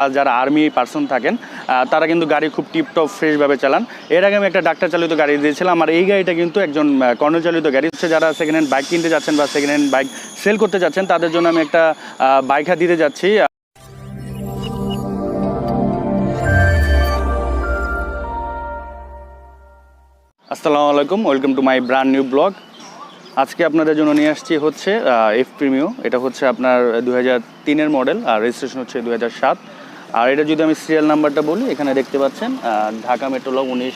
যারা army person থাকেন তারা কিন্তু গাড়ি খুব টিপটপ, ফ্রেশভাবে চালান। এর আগে আমি একটা ডাক্তার চালিত গাড়ি দিয়েছিলাম, আর এই গাড়িটা কিন্তু একজন কর্ণ চালিত গাড়ি। হচ্ছে যারা সেকেন্ড হ্যান্ড বাইক কিনতে যাচ্ছেন বা সেকেন্ড হ্যান্ড বাইক সেল করতে যাচ্ছেন, তাদের জন্য আমি একটা বাইক দিতে যাচ্ছি। আসসালামু আলাইকুম welcome to my brand new blog আজকে আপনাদের জন্য নিয়ে আসছি হচ্ছে এফ প্রিমিও এটা হচ্ছে আপনার দু হাজার তিনের মডেল আর রেজিস্ট্রেশন হচ্ছে দু হাজার সাত। আর এটা যদি আমি সিরিয়াল নাম্বারটা বলি, এখানে দেখতে পাচ্ছেন ঢাকা মেট্রোল উনিশ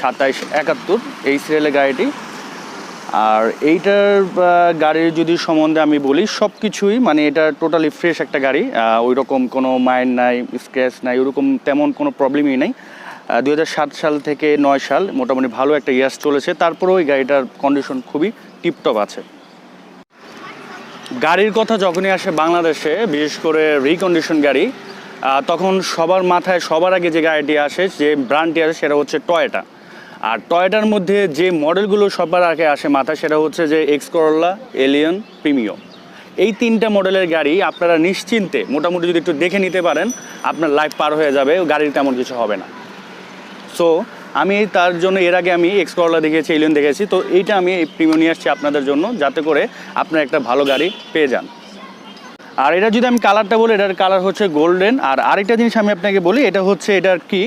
সাতাইশ একাত্তর, এই সিরিয়ালের গাড়িটি। আর এইটার গাড়ির যদি সম্বন্ধে আমি বলি সব কিছুই মানে এটা টোটালি ফ্রেশ একটা গাড়ি ওই রকম কোনো মাইন্ড নাই স্ক্র্যাচ নাই, ওরকম তেমন কোনো প্রবলেমই নেই। দু হাজার সাত সাল থেকে নয় সাল, মোটামুটি ভালো একটা ইয়ার্স চলেছে। তারপরেও ওই গাড়িটার কন্ডিশন খুবই টিপটপ আছে। গাড়ির কথা যখনই আসে বাংলাদেশে, বিশেষ করে রিকন্ডিশন গাড়ি তখন সবার মাথায়, সবার আগে যে গাড়িটি আসে, যে ব্র্যান্ডটি আসে, সেটা হচ্ছে টয়েটা আর টয়েটার মধ্যে যে মডেলগুলো সবার আগে আসে মাথায়, সেটা হচ্ছে যে এক্স করোলা এলিয়ন প্রিমিও এই তিনটা মডেলের গাড়ি আপনারা নিশ্চিন্তে, মোটামুটি যদি একটু দেখে নিতে পারেন, আপনার লাইফ পার হয়ে যাবে, গাড়ির তেমন কিছু হবে না। সো আমি তার জন্য, এর আগে আমি এক্স করলা দেখেছি এলিয়ন দেখেছি তো এইটা আমি প্রিমিয়াম নিয়ে আসছি আপনাদের জন্য, যাতে করে আপনার একটা ভালো গাড়ি পেয়ে যান। আর এটা যদি আমি কালারটা বলি, এটার কালার হচ্ছে গোল্ডেন আর আরেকটা জিনিস আমি আপনাকে বলি, এটা হচ্ছে, এটার কি?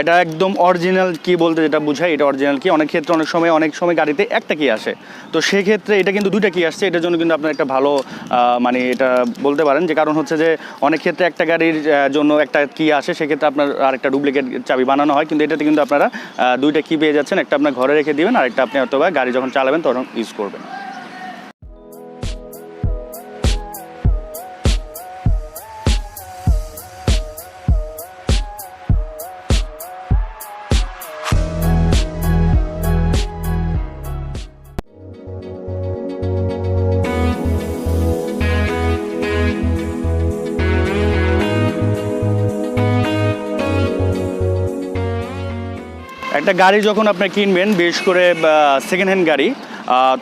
এটা একদম অরিজিনাল কি বলতে যেটা বোঝায় এটা অরিজিনাল কি? অনেক ক্ষেত্রে অনেক সময় অনেক সময় গাড়িতে একটা কি আসে। তো সেক্ষেত্রে এটা কিন্তু দুইটা কি আসছে, এটার জন্য কিন্তু আপনার একটা ভালো মানে এটা বলতে পারেন যে কারণ হচ্ছে যে, অনেক ক্ষেত্রে একটা গাড়ির জন্য একটা কি আসে, সেক্ষেত্রে আপনার আরেকটা ডুপ্লিকেট চাবি বানানো হয়, কিন্তু এটাতে কিন্তু আপনারা দুইটা কি পেয়ে যাচ্ছেন, একটা আপনার ঘরে রেখে দিবেন আর একটা আপনি অথবা গাড়ি যখন চালাবেন, তখন ইউজ করবেন। একটা গাড়ি যখন আপনি কিনবেন বিশেষ করে সেকেন্ড হ্যান্ড গাড়ি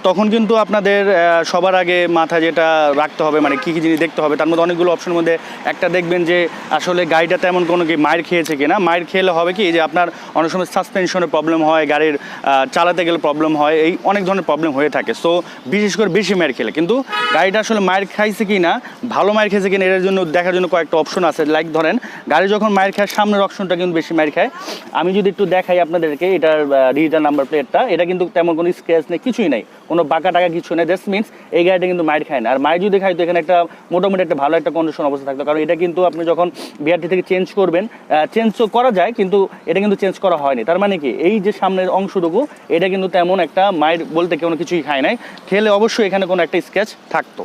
তখন কিন্তু আপনাদের সবার আগে মাথায় যেটা রাখতে হবে মানে কী কী জিনিস দেখতে হবে, তার মধ্যে অনেকগুলো অপশনের মধ্যে একটা দেখবেন যে আসলে গাড়িটা তেমন কোনো কি মায়ের খেয়েছে কিনা। মায়ের খেলে হবে কি যে আপনার অনেক সময় সাসপেনশনের প্রবলেম হয়, গাড়ির চালাতে গেলে প্রবলেম হয়, এই অনেক ধরনের প্রবলেম হয়ে থাকে। সো বিশেষ করে বেশি মায়ের খেলে। কিন্তু গাড়িটা আসলে মায়ের খাইছে কি না ভালো মায়ের খেয়েছে কিনা, এর জন্য দেখার জন্য কয়েকটা অপশন আছে। লাইক ধরেন, গাড়ি যখন মায়ের খায়, সামনের অপশনটা কিন্তু বেশি মায়ের খায়। আমি যদি একটু দেখাই আপনাদেরকে, এটার ডিজিটাল নাম্বার প্লেটটা এটা কিন্তু তেমন কোনো স্ক্র্যাচ নেই, কিছুই নেই। কোনো বাঁকা টাকা কিছু নেই। দ্যাটস মিনস এই গাড়িটা কিন্তু মায়ের খায় না। আর মায়ের যদি খায়, তো এখানে একটা মোটামুটি একটা ভালো একটা কন্ডিশন অবস্থা থাকতো। কারণ এটা কিন্তু আপনি যখন বিআরটি থেকে চেঞ্জ করবেন চেঞ্জ করা যায়, কিন্তু এটা কিন্তু চেঞ্জ করা হয়নি। তার মানে কি? এই যে সামনের অংশটুকু, এটা কিন্তু তেমন একটা মায়ের বলতে কোনো কিছুই খায় নাই। খেলে অবশ্যই এখানে কোনো একটা স্কেচ থাকতো।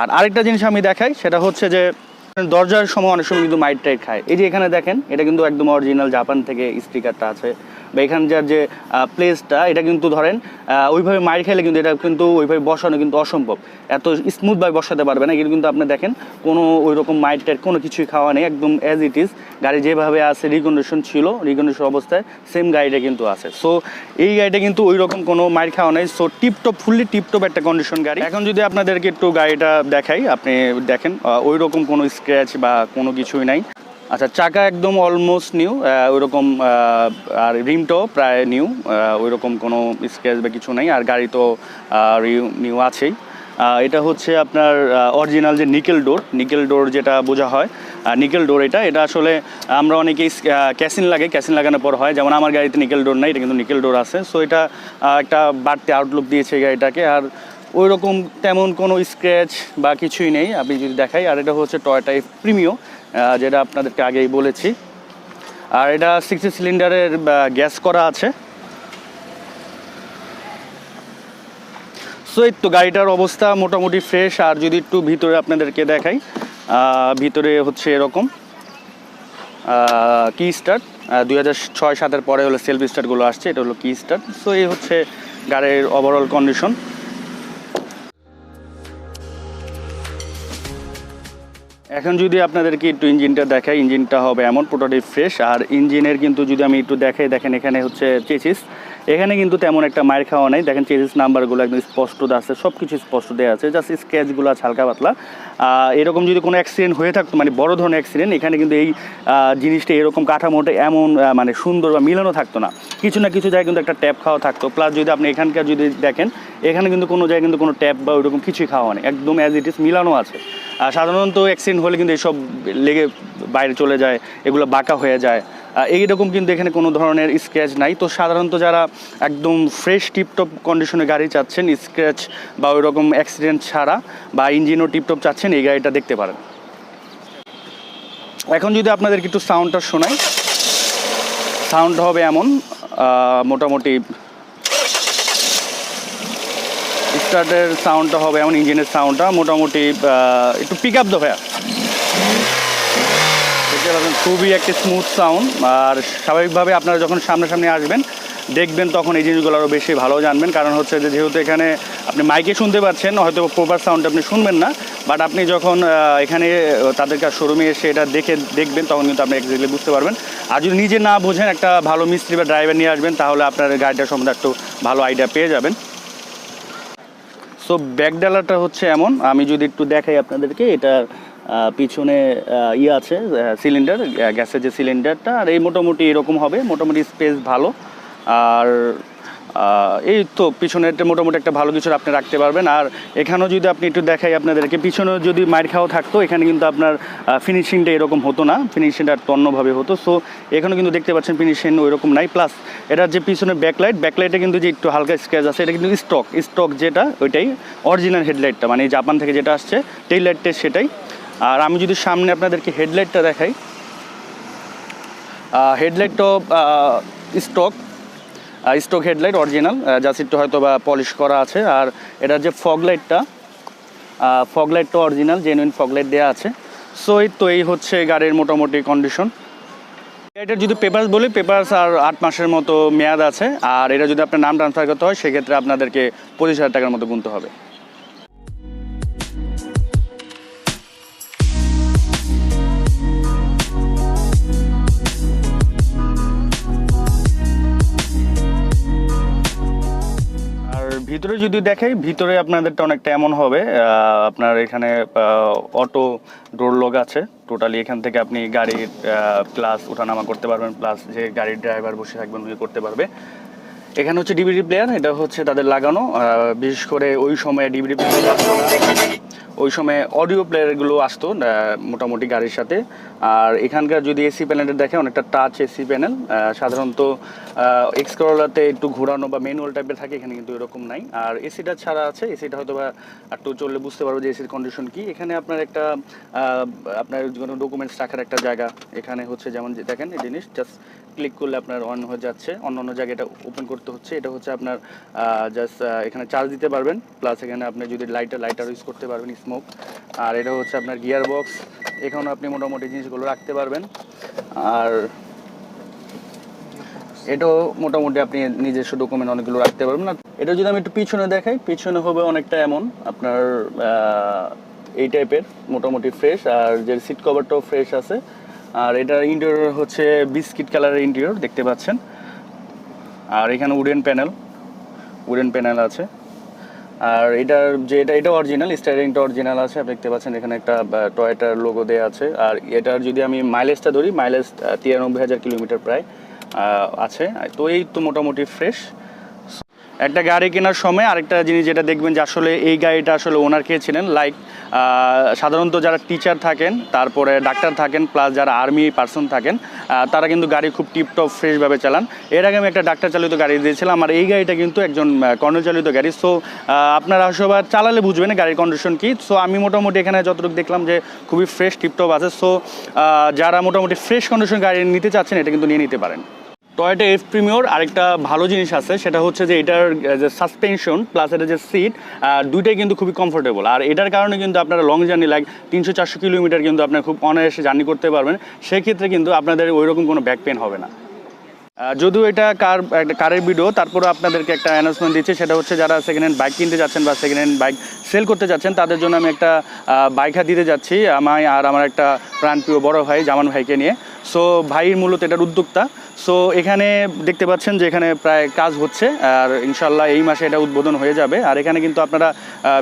আর আরেকটা জিনিস আমি দেখাই, সেটা হচ্ছে যে, দরজার সময় অনেক সময় কিন্তু মাইট টাইট খায়। এই যে এখানে দেখেন, এটা কিন্তু একদম অরিজিনাল জাপান থেকে স্টিকারটা আছে। বা এখানকার যে প্লেসটা এটা কিন্তু ধরেন ওইভাবে মাইর খেলে কিন্তু এটা কিন্তু ওইভাবে বসানো কিন্তু অসম্ভব। এত স্মুথভাবে বসাতে পারবে না। কিন্তু আপনি দেখেন, কোনো ওই রকম মাইট টাইট কোনো কিছুই খাওয়া নেই, একদম অ্যাজ ইট ইজ গাড়ি যেভাবে আছে রিকন্ডিশন ছিল রিকন্ডিশন অবস্থায় সেম গাড়িটা কিন্তু আছে। সো এই গাড়িটা কিন্তু ওই রকম কোনো মাইর খাওয়া নেই। সো টিপটপ ফুললি টিপটপ একটা কন্ডিশন গাড়ি। এখন যদি আপনাদেরকে একটু গাড়িটা দেখাই, আপনি দেখেন ওই রকম কোনো স্ক্র্যাচ বা কোনো কিছুই নাই। আচ্ছা চাকা একদম অলমোস্ট নিউ ওইরকম আর রিমটাও প্রায় নিউ ওই রকম কোনো স্ক্র্যাচ বা কিছু নেই, আর গাড়ি তো নিউ আছেই। এটা হচ্ছে আপনার অরিজিনাল যে নিকেল ডোর নিকেল ডোর যেটা বোঝা হয় নিকেল ডোর এটা। এটা আসলে আমরা অনেকেই ক্যাসিন লাগে ক্যাসিন লাগানোর পর হয়, যেমন আমার গাড়িতে নিকেল ডোর নাই, এটা কিন্তু নিকেল ডোর আছে। সো এটা একটা বাড়তি আউটলুক দিয়েছে গাড়িটাকে। আর ওই রকম তেমন কোনো স্ক্র্যাচ বা কিছুই নেই, আপনি যদি দেখাই, আর এটা হচ্ছে টয়টা প্রিমিও যেটা আপনাদেরকে আগেই বলেছি। আর এটা সিক্সটি সিলিন্ডারের গ্যাস করা আছে। সো এই তো গাড়িটার অবস্থা মোটামুটি ফ্রেশ আর যদি একটু ভিতরে আপনাদেরকে দেখাই ভিতরে হচ্ছে এরকম কি স্টার্ট দুই হাজার ছয় সাতের পরে হলো সেলফ স্টার্টগুলো আসছে, এটা হলো কি স্টার্ট সো এই হচ্ছে গাড়ির ওভারঅল কন্ডিশন এখন যদি আপনাদেরকে একটু ইঞ্জিনটা দেখাই, ইঞ্জিনটা হবে এমন, পুরোটাই ফ্রেশ আর ইঞ্জিনের কিন্তু যদি আমি একটু দেখাই, দেখেন এখানে হচ্ছে চেচিস এখানে কিন্তু তেমন একটা মায়ের খাওয়া নাই। দেখেন চেজিস নাম্বারগুলো একদম স্পষ্ট আছে সব কিছু স্পষ্ট দেওয়া আছে। জাস্ট স্কেচগুলো আছে হালকা পাতলা। এরকম যদি কোনো অ্যাক্সিডেন্ট হয়ে থাকতো মানে বড় ধরনের অ্যাক্সিডেন্ট এখানে কিন্তু এই জিনিসটা এরকম কাঠামোটা এমন মানে সুন্দর বা মিলানো থাকতো না। কিছু না কিছু জায়গায় কিন্তু একটা ট্যাপ খাওয়া থাকতো। প্লাস যদি আপনি এখানকার যদি দেখেন, এখানে কিন্তু কোনো জায়গায় কিন্তু কোনো ট্যাপ বা ওইরকম কিছুই খাওয়া নেই। একদম অ্যাজ ইট ইজ মিলানো আছে। সাধারণত অ্যাক্সিডেন্ট হলে কিন্তু এসব লেগে বাইরে চলে যায়, এগুলো বাঁকা হয়ে যায়। এইরকম কিন্তু এখানে কোনো ধরনের স্ক্র্যাচ নাই। তো সাধারণত যারা একদম ফ্রেশ টিপটপ কন্ডিশনে গাড়ি চাচ্ছেন স্ক্র্যাচ বা ওই রকম অ্যাক্সিডেন্ট ছাড়া বা ইঞ্জিনও টিপটপ চাচ্ছেন, এই গাড়িটা দেখতে পারেন। এখন যদি আপনাদেরকে একটু সাউন্ডটা শোনাই সাউন্ড হবে এমন মোটামুটি স্টার্টের সাউন্ডটা হবে এমন ইঞ্জিনের সাউন্ডটা মোটামুটি একটু পিক আপ দেবে পাচ্ছেন খুবই একটি স্মুথ সাউন্ড আর স্বাভাবিকভাবে আপনারা যখন সামনাসামনি আসবেন, দেখবেন তখন এই জিনিসগুলো আরও বেশি ভালো জানবেন। কারণ হচ্ছে যে যেহেতু এখানে আপনি মাইকে শুনতে পাচ্ছেন, হয়তো প্রপার সাউন্ড আপনি শুনবেন না বাট আপনি যখন এখানে তাদের কাছে শোরুমে এসে এটা দেখে দেখবেন, তখন কিন্তু আপনি এক্স্যাক্টলি বুঝতে পারবেন। আর যদি নিজে না বোঝেন, একটা ভালো মিস্ত্রি বা ড্রাইভার নিয়ে আসবেন, তাহলে আপনার গাড়িটা সম্বন্ধে একটু ভালো আইডিয়া পেয়ে যাবেন। সো ব্যাক ডালাটা হচ্ছে এমন, আমি যদি একটু দেখাই আপনাদেরকে এটা পিছনে ইয়ে আছে সিলিন্ডার গ্যাসের যে সিলিন্ডারটা আর এই মোটামুটি এরকম হবে, মোটামুটি স্পেস ভালো। আর এই তো পিছনেরটা মোটামুটি একটা ভালো কিছু আপনি রাখতে পারবেন। আর এখানেও যদি আপনি একটু দেখাই আপনাদেরকে, পিছনেও যদি মাইর খাওয়া থাকতো, এখানে কিন্তু আপনার ফিনিশিংটা এরকম হতো না ফিনিশিংটা অন্যভাবে হতো। সো এখানেও কিন্তু দেখতে পাচ্ছেন ফিনিশিং ওই রকম নাই। প্লাস এটার যে পিছনে ব্যাকলাইট ব্যাকলাইটে কিন্তু যে একটু হালকা স্ক্র্যাচ আছে, এটা কিন্তু স্টক স্টক যেটা, ওইটাই অরিজিনাল হেডলাইটটা মানে জাপান থেকে যেটা আসছে টেইল লাইটটা সেটাই। আর আমি যদি সামনে আপনাদেরকে হেডলাইটটা দেখাই হেডলাইটটাও stock stock headlight original just একটু হয়তো বা পলিশ করা আছে। আর এটার যে ফগ লাইটটা ফগ লাইটটা অরিজিনাল জেনুইন ফগ লাইট দেওয়া আছে। সো এই তো এই হচ্ছে গাড়ির মোটামুটি কন্ডিশন এটার যদি পেপারস বলি পেপার্স আর আট মাসের মতো মেয়াদ আছে। আর এটা যদি আপনার নাম ট্রান্সফার করতে হয়, সেক্ষেত্রে আপনাদেরকে পঁচিশ হাজার টাকার মতো গুনতে হবে। ভিতরে যদি দেখাই, ভিতরে আপনাদেরটা অনেকটা এমন হবে আপনার এখানে অটো ডোর লক আছে। টোটালি এখান থেকে আপনি গাড়ির প্লাস ওঠানামা করতে পারবেন প্লাস যে গাড়ির ড্রাইভার বসে থাকবেন উনি করতে পারবে। এখানে হচ্ছে ডিবিডি প্লেয়ার এটা হচ্ছে তাদের লাগানো। বিশেষ করে ওই সময়ে ডিভিডি প্লেয়ার ওই সময় অডিও প্লেয়ারগুলো আসতো মোটামুটি গাড়ির সাথে। আর এখানকার যদি এসি প্যানেলটা দেখে, অনেকটা টাচ এসি প্যানেল সাধারণত এক্স করোলাতে একটু ঘোরানো বা ম্যানুয়াল টাইপের থাকে, এখানে কিন্তু এরকম নাই। আর এসিটা ছাড়া আছে এসিটা হয়তো বা একটু চললে বুঝতে পারব যে এসির কন্ডিশন কি। এখানে আপনার একটা আপনার কোনো ডকুমেন্টস রাখার একটা জায়গা। এখানে হচ্ছে যেমন দেখেন, এই জিনিস জাস্ট ক্লিক করলে আপনার অন হয়ে যাচ্ছে। অন্য অন্য জায়গায় এটা ওপেন করতে হচ্ছে। এটা হচ্ছে আপনার জাস্ট এখানে চার্জ দিতে পারবেন। প্লাস এখানে আপনি যদি লাইটার লাইটার ইউজ করতে পারবেন স্মোক আর এটা হচ্ছে আপনার গিয়ার বক্স এখানেও আপনি মোটামুটি জিনিসগুলো রাখতে পারবেন। আর এটাও মোটামুটি আপনি নিজস্ব ডকুমেন্ট অনেকগুলো রাখতে পারবেন। না এটা যদি আমি একটু পিছনে দেখাই, পিছনে হবে অনেকটা এমন। আপনার এই টাইপের মোটামুটি ফ্রেশ আর যে সিট কভারটাও ফ্রেশ আছে। আর এটার ইন্টেরিয়র হচ্ছে বিস্কিট কালারের ইন্টেরিয়র দেখতে পাচ্ছেন। আর এখানে উডেন প্যানেল উডেন প্যানেল আছে। আর এটার যে এটা এটা অরিজিনাল স্টারিংটা অরিজিনাল আছে, আপনি দেখতে পাচ্ছেন এখানে একটা টয়েটার লোগো দেওয়া আছে। আর এটার যদি আমি মাইলেজটা ধরি মাইলেজ তিরানব্বই হাজার কিলোমিটার প্রায় আছে। তো এই তো মোটামুটি ফ্রেশ একটা গাড়ি কেনার সময় আরেকটা জিনিস যেটা দেখবেন যে আসলে এই গাড়িটা আসলে ওনার কে ছিলেন লাইক সাধারণত যারা টিচার থাকেন, তারপরে ডাক্তার থাকেন প্লাস যারা আর্মি পার্সন থাকেন তারা কিন্তু গাড়ি খুব টিপটপ ফ্রেশভাবে চালান। এর আগে আমি একটা ডাক্তার চালিত গাড়ি দিয়েছিলাম আর এই গাড়িটা কিন্তু একজন কর্নেল চালিত গাড়ি। সো আপনারা সবার চালালে বুঝবেন গাড়ির কন্ডিশন কি। সো আমি মোটামুটি এখানে যতটুকু দেখলাম যে খুবই ফ্রেশ টিপটপ আছে। সো যারা মোটামুটি ফ্রেশ কন্ডিশন গাড়ি নিতে চাচ্ছেন, এটা কিন্তু নিয়ে নিতে পারেন। টয়োটা এফ প্রিমিয়র আরেকটা ভালো জিনিস আছে, সেটা হচ্ছে যে এটার যে সাসপেনশন প্লাস এটা যে সিট দুইটাই কিন্তু খুবই কমফোর্টেবল আর এটার কারণে কিন্তু আপনারা লং জার্নি লাইক তিনশো চারশো কিলোমিটার কিন্তু আপনার খুব অনায়াসে জার্নি করতে পারবেন। সেক্ষেত্রে কিন্তু আপনাদের ওই রকম কোনো ব্যাক পেন হবে না। যদিও এটা কার, একটা কারের ভিডিও তারপরে আপনাদেরকে একটা অ্যানাউন্সমেন্ট দিচ্ছি, সেটা হচ্ছে যারা সেকেন্ড হ্যান্ড বাইক কিনতে যাচ্ছেন বা সেকেন্ড হ্যান্ড বাইক সেল করতে যাচ্ছেন, তাদের জন্য আমি একটা বাইক হাত দিতে যাচ্ছি, আমায় আর আমার একটা প্রাণপ্রিয় বড় ভাই জামান ভাইকে নিয়ে। সো ভাই মূলত এটার উদ্যোক্তা। সো এখানে দেখতে পাচ্ছেন যে এখানে প্রায় কাজ হচ্ছে, আর ইনশাল্লাহ এই মাসে এটা উদ্বোধন হয়ে যাবে। আর এখানে কিন্তু আপনারা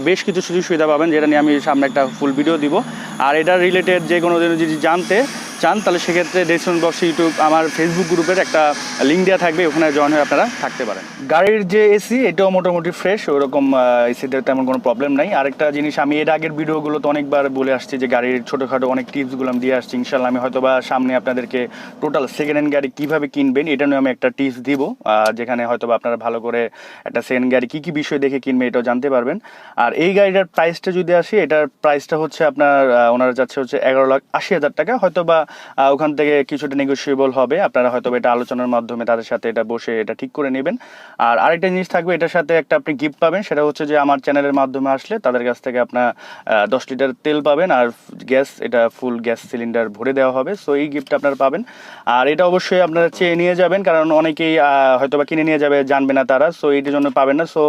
বেশ কিছু সুযোগ সুবিধা পাবেন, যেটা নিয়ে আমি সামনে একটা ফুল ভিডিও দিব। আর এটা রিলেটেড যে কোনো যদি জানতে চান, তাহলে সেক্ষেত্রে ডেসন বক্স ইউটিউব আমার ফেসবুক গ্রুপের একটা লিঙ্ক দেওয়া থাকবে, ওখানে জয়েন হয়ে আপনারা থাকতে পারেন। গাড়ির যে এসি এটাও মোটামুটি ফ্রেশ ওরকম এসিতে তেমন কোনো প্রবলেম নাই। আরেকটা জিনিস, আমি এর আগের ভিডিওগুলোতে অনেকবার বলে আসছি যে গাড়ির ছোটোখাটো অনেক টিপসগুলো আমি দিয়ে আসছি ইনশাল্লাহ আমি হয়তো বা সামনে আপনাদেরকে টোটাল সেকেন্ড হ্যান্ড গাড়ি কীভাবে কিনবেন, এটা নিয়ে আমি একটা টিপস দিব যেখানে হয়তো বা আপনারা ভালো করে একটা সেকেন্ড গাড়ি কী কী বিষয় দেখে কিনবে এটাও জানতে পারবেন। আর এই গাড়িটার প্রাইসটা যদি আসি, এটার প্রাইসটা হচ্ছে আপনার ওনারা যাচ্ছে হচ্ছে এগারো লাখ আশি হাজার টাকা। হয়তো বা ওখান থেকে কিছুটা নেগোসিয়েবল হবে। আপনারা হয়তো এটা আলোচনার মাধ্যমে তাদের সাথে এটা বসে এটা ঠিক করে নেবেন। আর আরেকটা জিনিস থাকবে, এটার সাথে একটা আপনি গিফট পাবেন। সেটা হচ্ছে যে আমার চ্যানেলের মাধ্যমে আসলে তাদের কাছ থেকে আপনার দশ লিটার তেল পাবেন আর গ্যাস, এটা ফুল গ্যাস সিলিন্ডার ভরে দেওয়া হবে। সো এই গিফট আপনারা পাবেন। আর এটা অবশ্যই আপনারা চেয়ে নিয়ে যাবেন, কারণ অনেকেই হয়তো বা কিনে নিয়ে যাবে, জানবে না তারা। সো এইটার জন্য পাবেন না। সো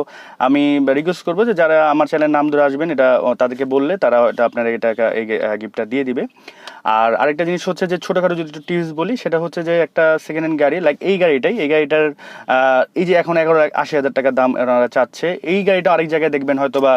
আমি রিকোয়েস্ট করব যে যারা আমার চ্যানেলের নাম ধরে আসবেন, এটা তাদেরকে বললে তারা এটা আপনার এটা এই গিফটটা দিয়ে দিবে। আর আরেকটা জিনিস হচ্ছে যে ছোটোখাটো যদি একটু টিপস বলি, সেটা হচ্ছে যে একটা সেকেন্ড হ্যান্ড গাড়ি লাইক এই গাড়িটাই, এই গাড়িটার এই যে এখন এগারো লাখ, আশি হাজার টাকা দাম ওনারা চাচ্ছে, এই গাড়িটা আরেক জায়গায় দেখবেন হয়তো বা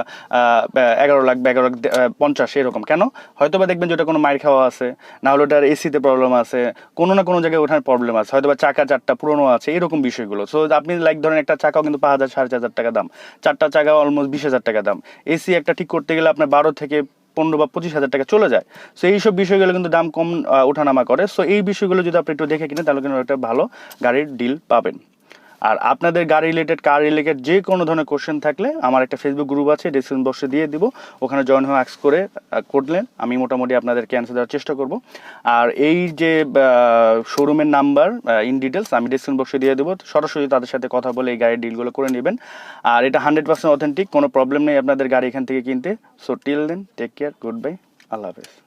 এগারো লাখ বা এগারো লাখ পঞ্চাশ, এরকম। কেন? হয়তো বা দেখবেন যে ওটা কোনো মাইর খাওয়া আছে, না হলে ওটার এসিতে প্রবলেম আছে, কোনো না কোনো জায়গায় ওঠার প্রবলেম আছে হয়তো বা চাকা চারটা পুরনো আছে, এরকম বিষয়গুলো। সো আপনি লাইক ধরেন একটা চাকাও কিন্তু পাঁচ হাজার, সাড়ে চার হাজার টাকা দাম, চারটা চাকা অলমোস্ট বিশ হাজার টাকা দাম। এসি একটা ঠিক করতে গেলে আপনার বারো থেকে পনেরো বা পঁচিশ হাজার টাকা চলে যায়। সো এইসব বিষয়গুলো কিন্তু দাম কম ওঠানামা করে। সো এই বিষয়গুলো যদি আপনি একটু দেখে কিনে তাহলে কিন্তু একটা ভালো গাড়ির ডিল পাবেন। আর আপনাদের গাড়ি রিলেটেড কার রিলেটেড যে কোনো ধরনের কোশ্চেন থাকলে আমার একটা ফেসবুক গ্রুপ আছে ডিসক্রিপশন বক্সে দিয়ে দিব। ওখানে জয়েন হয়ে অ্যাক্স করে করলেন আমি মোটামুটি আপনাদেরকে অ্যান্সার দেওয়ার চেষ্টা করব। আর এই যে শোরুমের নাম্বার ইন ডিটেলস আমি ডিসক্রিপশন বক্সে দিয়ে দেবো। সরাসরি তাদের সাথে কথা বলে এই গাড়ির ডিলগুলো করে নেবেন। আর এটা হান্ড্রেড পার্সেন্ট অথেন্টিক কোনো প্রবলেম নেই আপনাদের গাড়ি এখান থেকে কিনতে। So till then take care good bye আল্লাহ হাফেজ।